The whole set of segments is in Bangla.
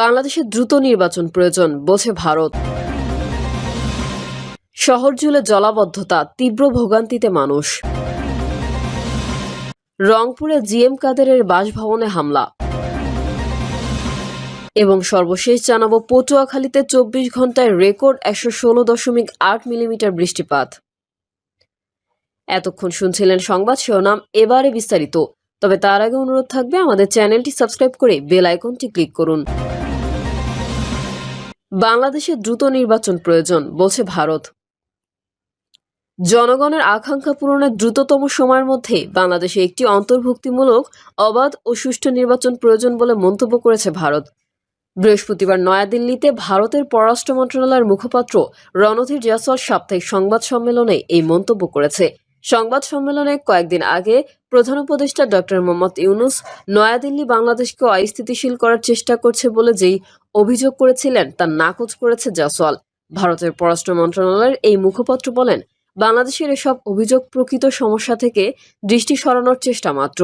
বাংলাদেশে দ্রুত নির্বাচন প্রয়োজন বলছে ভারত। শহর জুড়ে জলাবদ্ধতা, তীব্র ভোগান্তিতে মানুষ। রংপুরে জিএম কাদেরের বাসভবনে হামলা। এবং সর্বশেষ জানাব, পটুয়াখালীতে চব্বিশ ঘন্টায় রেকর্ড একশো ষোলো দশমিক আট মিলিমিটার বৃষ্টিপাত। এতক্ষণ শুনছিলেন সংবাদ শিরোনাম, এবারে বিস্তারিত। তবে তার আগে অনুরোধ থাকবে আমাদের চ্যানেলটি সাবস্ক্রাইব করে বেল আইকনটি ক্লিক করুন। বাংলাদেশে দ্রুত নির্বাচন প্রয়োজন, বলছে ভারত। জনগণের আকাঙ্ক্ষা পূরণের দ্রুততম সময়ের মধ্যে বাংলাদেশে একটি অন্তর্ভুক্তিমূলক, অবাধ ও সুষ্ঠু নির্বাচন প্রয়োজন বলে মন্তব্য করেছে ভারত। বৃহস্পতিবার নয়াদিল্লিতে ভারতের পররাষ্ট্র মন্ত্রণালয়ের মুখপাত্র রণধীর জয়সওয়াল সাপ্তাহিক সংবাদ সম্মেলনে এই মন্তব্য করেছে। সংবাদ সম্মেলনে কয়েকদিন আগে প্রধান উপদেষ্টা ডক্টর মোহাম্মদ ইউনুস নয়াদিল্লি বাংলাদেশকে অস্থিতিশীল করার চেষ্টা করছে বলে যেই অভিযোগ করেছিলেন, তা নাকচ করেছে জয়সওয়াল। ভারতের পররাষ্ট্র মন্ত্রণালয়ের এই মুখপাত্র বলেন, বাংলাদেশের এসব অভিযোগ প্রকৃত সমস্যা থেকে দৃষ্টি সরানোর চেষ্টা মাত্র।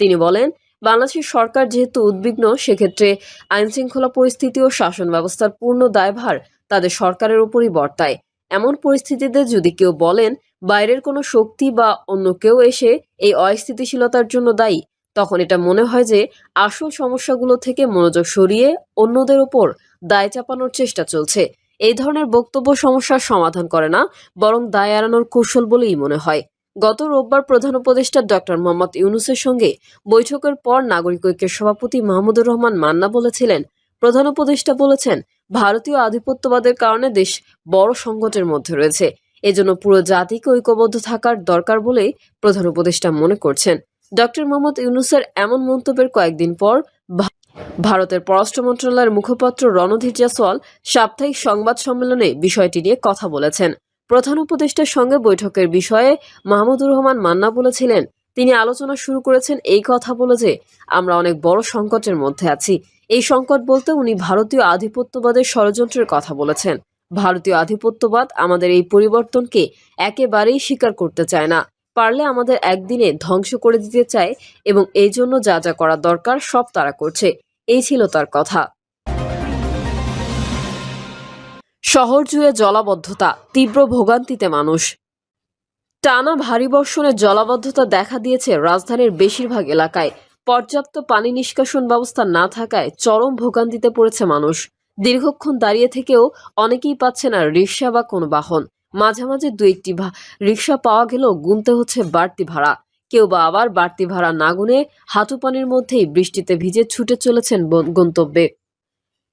তিনি বলেন, বাংলাদেশের সরকার যেহেতু উদ্বিগ্ন, সেক্ষেত্রে আইনশৃঙ্খলা পরিস্থিতি ও শাসন ব্যবস্থার পূর্ণ দায়ভার তাদের সরকারের উপরই বর্তায়। এমন পরিস্থিতিতে যদি কেউ বলেন বাইরের কোনো শক্তি বা অন্য কেউ এসে এই অস্থিতিশীলতার জন্য দায়ী। তখন এটা মনে হয় যে আসল সমস্যাগুলো থেকে মনোযোগ সরিয়ে অন্যদের উপর দায় চাপানোর চেষ্টা চলছে। এই ধরনের বক্তব্য সমস্যার সমাধান করে না, বরং দায় এড়ানোর কৌশল বলেই মনে হয়। গত রোববার প্রধান উপদেষ্টা ডক্টর মোহাম্মদ ইউনুসের সঙ্গে বৈঠকের পর নাগরিক ঐক্যের সভাপতি মাহমুদুর রহমান মান্না বলেছিলেন, প্রধান উপদেষ্টা বলেছেন, ভারতীয় আধিপত্যবাদের কারণে দেশ বড় সংকটের মধ্যে রয়েছে। এজন্য পুরো জাতিকে ঐক্যবদ্ধ থাকার দরকার বলেই প্রধান উপদেষ্টা মনে করছেন। ডক্টর মোহাম্মদ ইউনুসের এমন মন্তব্যের কয়েকদিন পর ভারতের পররাষ্ট্র মন্ত্রণালয়ের মুখপাত্র রণধীর জাসওয়াল সাপ্তাহিক সংবাদ সম্মেলনে বিষয়টি নিয়ে কথা বলেছেন। প্রধান উপদেষ্টার সঙ্গে বৈঠকের বিষয়ে মাহমুদুর রহমান মান্না বলেছিলেন, তিনি আলোচনা শুরু করেছেন এই কথা বলে যে, আমরা অনেক বড় সংকটের মধ্যে আছি। এই সংকট বলতে উনি ভারতীয় আধিপত্যবাদের ষড়যন্ত্রের কথা বলেছেন। ভারতীয় আধিপত্যবাদ আমাদের এই পরিবর্তনকে একেবারেই স্বীকার করতে চায় না। পারলে আমাদের একদিনে ধ্বংস করে দিতে চায় এবং এই জন্য যা যা করা দরকার সব তারা করছে। এই ছিল তার কথা। শহর জুড়ে জলাবদ্ধতা, তীব্র ভোগান্তিতে মানুষ। টানা ভারী বর্ষণে জলাবদ্ধতা দেখা দিয়েছে রাজধানীর বেশিরভাগ এলাকায়। পর্যাপ্ত পানি নিষ্কাশন ব্যবস্থা না থাকায় চরম ভোগান্তিতে পড়েছে মানুষ। দীর্ঘক্ষণ দাঁড়িয়ে থেকেও অনেকেই পাচ্ছে না রিক্সা বা কোনো বাহন। মাঝে মাঝে দু একটি রিক্সা পাওয়া গেলেও গুনতে হচ্ছে বাড়তি ভাড়া। কেউ বা আবার বাড়তি ভাড়া না গুনে হাঁটু পানির মধ্যেই বৃষ্টিতে ভিজে ছুটে চলেছেন গন্তব্যে।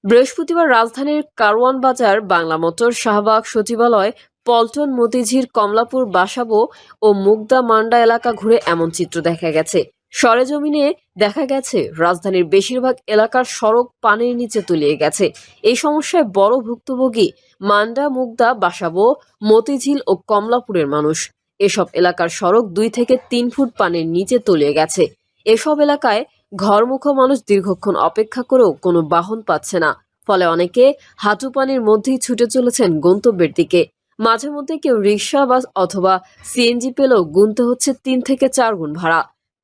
বৃহস্পতিবার রাজধানীর কারওয়ান বাজার, বাংলা মোটর শাহবাগ সচিবালয়, পল্টন মতিঝির কমলাপুর, বাসাবো ও মুগদা মান্ডা এলাকা ঘুরে এমন চিত্র দেখা গেছে। সরেজমিনে দেখা গেছে, রাজধানীর বেশিরভাগ এলাকার সড়ক পানির নিচে তলিয়ে গেছে। এই সমস্যায় বড় ভুক্তভোগী মান্ডা, মুগদা, বাসাবো, মতিঝিল ও কমলাপুরের মানুষ। এসব এলাকার সড়ক দুই থেকে তিন ফুট পানির নিচে তলিয়ে গেছে। এসব এলাকায় ঘরমুখো মানুষ দীর্ঘক্ষণ অপেক্ষা করেও কোনো বাহন পাচ্ছে না। ফলে অনেকে হাঁটু পানির মধ্যেই ছুটে চলেছেন গন্তব্যের দিকে। মাঝে মধ্যে কেউ রিক্সা, বাস অথবা সিএনজি পেলেও গুনতে হচ্ছে তিন থেকে চার গুণ ভাড়া।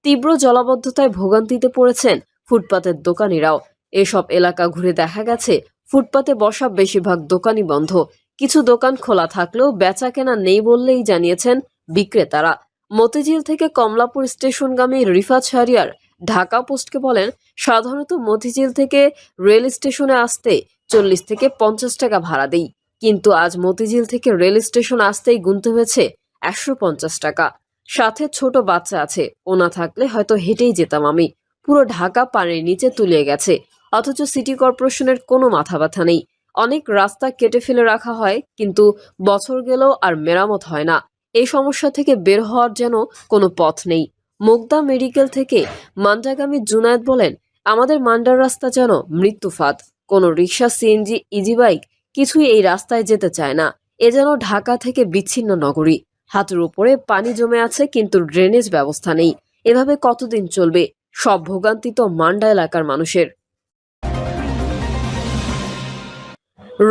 তীব্র জলাবদ্ধতায় ভোগান্তিতে পড়েছেন ফুটপাতের দোকানিরাও। এসব এলাকা ঘুরে দেখা গেছে, ফুটপাতে বসা বেশিরভাগ দোকানই বন্ধ। কিছু দোকান খোলা থাকলেও বেচা কেনা নেই বললেই জানিয়েছেন বিক্রেতারা। মতিঝিল থেকে কমলাপুর স্টেশনগামী রিফাত শাহরিয়ার ঢাকা পোস্টকে বলেন, সাধারণত মতিঝিল থেকে রেল স্টেশনে আসতে চল্লিশ থেকে পঞ্চাশ টাকা ভাড়া দেই। কিন্তু আজ মতিঝিল থেকে রেল স্টেশন আসতেই গুনতে হয়েছে একশো পঞ্চাশ টাকা। সাথে ছোট বাচ্চা আছে। ও না থাকলে হয়তো হেঁটেই যেতাম আমি। পুরো ঢাকা পানির নিচে তুলে গেছে। অথচ সিটি কর্পোরেশনের কোনো মাথা ব্যথা নেই। অনেক রাস্তা কেটে ফেলে রাখা হয়, কিন্তু বছর গেলেও আর মেরামত হয় না। এই সমস্যা থেকে বের হওয়ার যেন কোনো পথ নেই। মুগদা মেডিকেল থেকে মান্ডাগামী জুনায়েদ বলেন, আমাদের মান্ডার রাস্তা যেন মৃত্যুফাত কোনো রিক্সা সিএনজি, ইজি বাইক কিছুই এই রাস্তায় যেতে চায় না। এ যেন ঢাকা থেকে বিচ্ছিন্ন নগরী। হাতের উপরে পানি জমে আছে, কিন্তু ড্রেনেজ ব্যবস্থা নেই। এভাবে কতদিন চলবে? সব ভোগান্তি তো মান্ডা এলাকার মানুষের।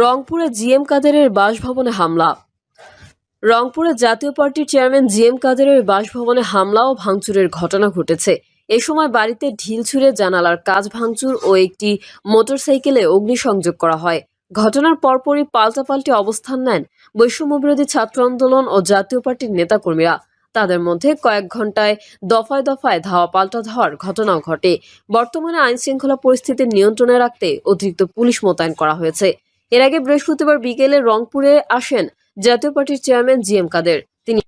রংপুরে জিএম কাদেরের বাসভবনে হামলা। রংপুরে জাতীয় পার্টির চেয়ারম্যান জিএম কাদেরের বাসভবনে হামলা ও ভাঙচুরের ঘটনা ঘটেছে। এ সময় বাড়িতে ঢিল ছুঁড়ে জানালার কাজ ভাঙচুর ও একটি মোটরসাইকেলে অগ্নিসংযোগ করা হয়। ঘটনার পরপরই পাল্টাপাল্টি অবস্থান নেন বৈষম্যবিরোধী ছাত্র আন্দোলন ও জাতীয় পার্টির নেতাকর্মীরা। তাদের মধ্যে কয়েক ঘন্টায় দফায় দফায় ধাওয়া পাল্টা ধাওয়ার ঘটনাও ঘটে। বর্তমানে আইন শৃঙ্খলা পরিস্থিতি নিয়ন্ত্রণে রাখতে অতিরিক্ত পুলিশ মোতায়েন করা হয়েছে। এর আগে বৃহস্পতিবার বিকেলে রংপুরে আসেন জাতীয় পার্টির চেয়ারম্যান জি এম কাদের। তিনি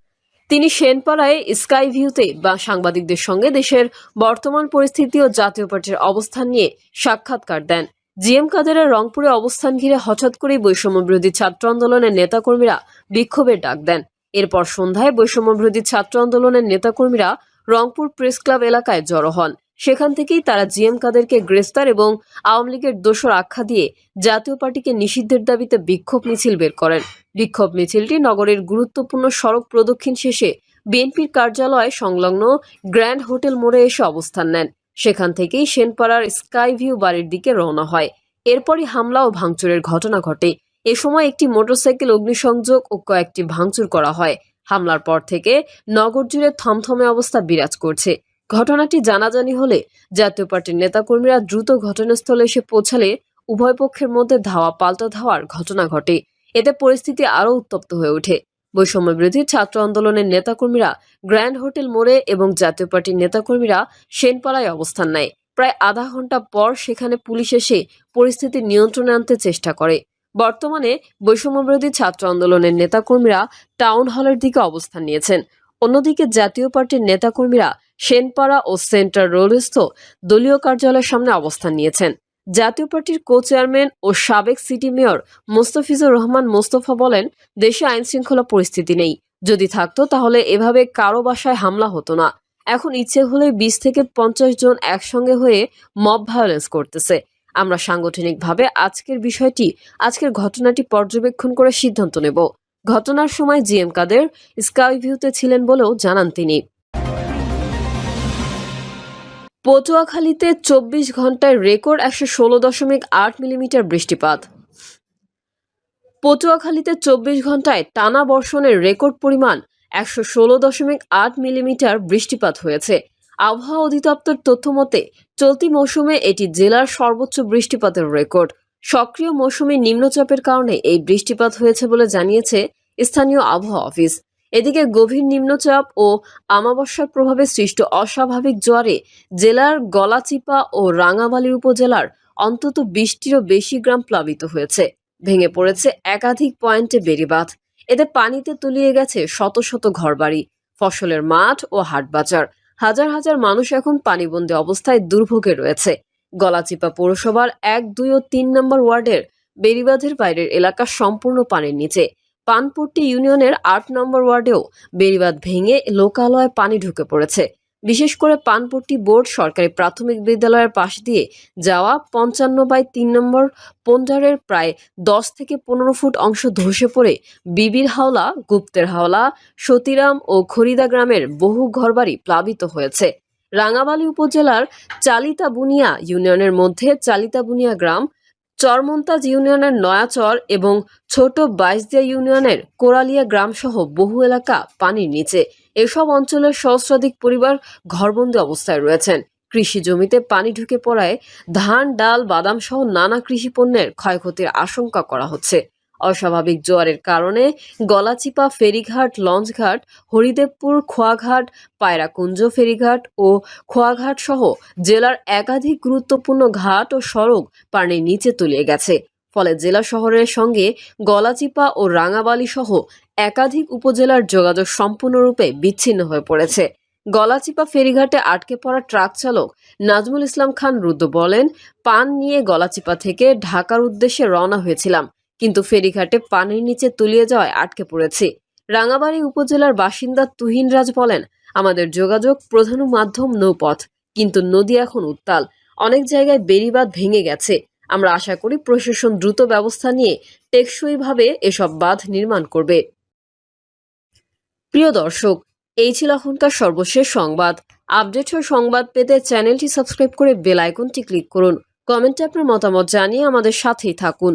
তিনি সেনপাড়ায় স্কাই ভিউতে বা সাংবাদিকদের সঙ্গে দেশের বর্তমান পরিস্থিতি ও জাতীয় পার্টির অবস্থান নিয়ে সাক্ষাৎকার দেন। জি এম কাদেরের রংপুরে অবস্থান ঘিরে হঠাৎ করেই বৈষম্য বিরোধী ছাত্র আন্দোলনের নেতাকর্মীরা বিক্ষোভের ডাক দেন। এরপর সন্ধ্যায় বৈষম্য বিরোধী ছাত্র আন্দোলনের নেতাকর্মীরা রংপুর প্রেস ক্লাব এলাকায় জড়ো হন। সেখান থেকেই তারা জিএম কাদেরকে গ্রেফতার এবং আওয়ামী লীগের দোষর আখ্যা দিয়ে জাতীয় পার্টিকে নিষিদ্ধের দাবিতে বিক্ষোভ মিছিল বের করেন। বিক্ষোভ মিছিলটি নগরের গুরুত্বপূর্ণ সড়ক প্রদক্ষিণ শেষে বিএনপির কার্যালয় সংলগ্ন গ্র্যান্ড হোটেল মোড়ে এসে অবস্থান নেন। সেখান থেকেই সেনপাড়ার স্কাই ভিউ বাড়ির দিকে রওনা হয়। এরপরই হামলা ও ভাঙচুরের ঘটনা ঘটে। এ সময় একটি মোটরসাইকেল, অগ্নিসংযোগ ও কয়েকটি ভাঙচুর করা হয়। হামলার পর থেকে নগর জুড়ে থমথমে অবস্থা বিরাজ করছে। ঘটনাটি জানাজানি হলে জাতীয় পার্টির নেতাকর্মীরা দ্রুত ঘটনাস্থলে এসে পৌঁছালে উভয় পক্ষের মধ্যে ধাওয়া পাল্টা ধাওয়ার ঘটনা ঘটে। এতে পরিস্থিতি আরও উত্তপ্ত হয়ে ওঠে। বৈষম্য বিরোধী ছাত্র আন্দোলনের নেতাকর্মীরা গ্র্যান্ড হোটেল মোড়ে এবং জাতীয় পার্টির নেতাকর্মীরা সেনপাড়ায় অবস্থান নেয়। প্রায় আধা ঘণ্টা পর সেখানে পুলিশ এসে পরিস্থিতি নিয়ন্ত্রণে আনতে চেষ্টা করে। বর্তমানে বৈষম্য বিরোধী ছাত্র আন্দোলনের নেতাকর্মীরা টাউন হলের দিকে অবস্থান নিয়েছেন। অন্যদিকে জাতীয় পার্টির নেতাকর্মীরা সেনপাড়া ও সেন্টার রোডস্থ দলীয় কার্যালয়ের সামনে অবস্থান নিয়েছেন। জাতীয় পার্টির কো চেয়ারম্যান ও সাবেক সিটি মেয়র মোস্তফিজুর রহমান মোস্তফা বলেন, দেশে আইন শৃঙ্খলা পরিস্থিতি নেই। যদি থাকতো, তাহলে এভাবে কারও বাসায় হামলা হতো না। এখন ইচ্ছে হলে বিশ থেকে পঞ্চাশ জন একসঙ্গে হয়ে মব ভায়োলেন্স করতেছে। আমরা সাংগঠনিকভাবে আজকের বিষয়টি, আজকের ঘটনাটি পর্যবেক্ষণ করে সিদ্ধান্ত নেব। ঘটনার সময় জিএম কাদের স্কাই ভিউতে ছিলেন বলেও জানান তিনি। পটুয়াখালীতে চব্বিশ ঘন্টায় রেকর্ড একশো ষোলো দশমিক আট মিলিমিটার বৃষ্টিপাত। পটুয়াখালীতে চব্বিশ ঘন্টায় টানা বর্ষণের রেকর্ড পরিমাণ একশো ষোলো দশমিক আট মিলিমিটার বৃষ্টিপাত হয়েছে। আবহাওয়া অধিদপ্তর তথ্য মতে, চলতি মৌসুমে এটি জেলার সর্বোচ্চ বৃষ্টিপাতের রেকর্ড। সক্রিয় মৌসুমী নিম্নচাপের কারণে এই বৃষ্টিপাত হয়েছে বলে জানিয়েছে স্থানীয় আবহাওয়া অফিস। এদিকে গভীর নিম্নচাপ ও আমাবস্যার প্রভাবে সৃষ্ট অস্বাভাবিক জোয়ারে জেলার গলাচিপা ও রাঙামালী উপজেলার অন্তত বিশটিরও বেশি গ্রাম প্লাবিত হয়েছে। ভেঙে পড়েছে একাধিক পয়েন্টে বেড়িবাঁধ। এতে পানিতে তলিয়ে গেছে শত শত ঘরবাড়ি, ফসলের মাঠ ও হাটবাজার। হাজার হাজার মানুষ এখন পানিবন্দী অবস্থায় দুর্ভোগে রয়েছে। গলাচিপা পৌরসভার এক, দুই ও তিন নম্বর ওয়ার্ডের বেড়িবাঁধের বাইরের এলাকা সম্পূর্ণ পানির নিচে। পানপট্টি ইউনিয়নের আট নম্বর ওয়ার্ডেও বেড়িবাঁধ ভেঙে লোকালয়ে পানি ঢুকে পড়েছে। বিশেষ করে পানপট্টি বোর্ড সরকারি প্রাথমিক বিদ্যালয়ের পাশ দিয়ে যাওয়া পঞ্চান্ন বাই তিন নম্বর পন্ডারের প্রায় দশ থেকে পনেরো ফুট অংশ ধসে পড়ে বিবির হাওলা, গুপ্তের হাওলা, সতীরাম ও খরিদা গ্রামের বহু ঘরবাড়ি প্লাবিত হয়েছে। রাঙাবালি উপজেলার চালিতাবুনিয়া ইউনিয়নের মধ্যে চালিতাবুনিয়া গ্রাম চরমন্তাজ ইউনিয়নের নয়াচর এবং ছোট বাইশদিয়া ইউনিয়নের কোরালিয়া গ্রামসহ বহু এলাকা পানির নিচে। এসব অঞ্চলের সহস্রাধিক পরিবার ঘরবন্দি অবস্থায় রয়েছেন। কৃষি জমিতে পানি ঢুকে পড়ায় ধান, ডাল বাদাম সহ নানা কৃষি পণ্যের ক্ষয়ক্ষতির আশঙ্কা করা হচ্ছে। অস্বাভাবিক জোয়ারের কারণে গলাচিপা ফেরিঘাট, লঞ্চঘাট, হরিদেবপুর, খোয়াঘাট, পায়রাকুঞ্জ ফেরিঘাট ও খোয়াঘাট সহ জেলার একাধিক গুরুত্বপূর্ণ ঘাট ও সড়ক পানির নিচে তলিয়ে গেছে। ফলে জেলা শহরের সঙ্গে গলাচিপা ও রাঙাবালি সহ একাধিক উপজেলার যোগাযোগ সম্পূর্ণরূপে বিচ্ছিন্ন হয়ে পড়েছে। গলাচিপা ফেরিঘাটে আটকে পড়া ট্রাক চালক নাজমুল ইসলাম খান রুদ্র বলেন, পান নিয়ে গলাচিপা থেকে ঢাকার উদ্দেশ্যে রওনা হয়েছিলাম। কিন্তু ফেরিঘাটে পানির নিচে তুলিয়ে যাওয়ায় আটকে পড়েছি। রাঙাবাড়ি উপজেলার বাসিন্দা তুহিন রাজ বলেন, আমাদের যোগাযোগ প্রধান মাধ্যম নৌপথ, কিন্তু নদী এখন উত্তাল। অনেক জায়গায় বেড়িবাঁধ ভেঙে গেছে। আমরা আশা করি প্রশাসন দ্রুত ব্যবস্থা নিয়ে টেকসইভাবে এসব বাঁধ নির্মাণ করবে। প্রিয় দর্শক, এই ছিল এখনকার সর্বশেষ সংবাদ। আপডেট ও সংবাদ পেতে চ্যানেলটি সাবস্ক্রাইব করে বেল আইকনটি ক্লিক করুন। কমেন্টে আপনার মতামত জানিয়ে আমাদের সাথেই থাকুন।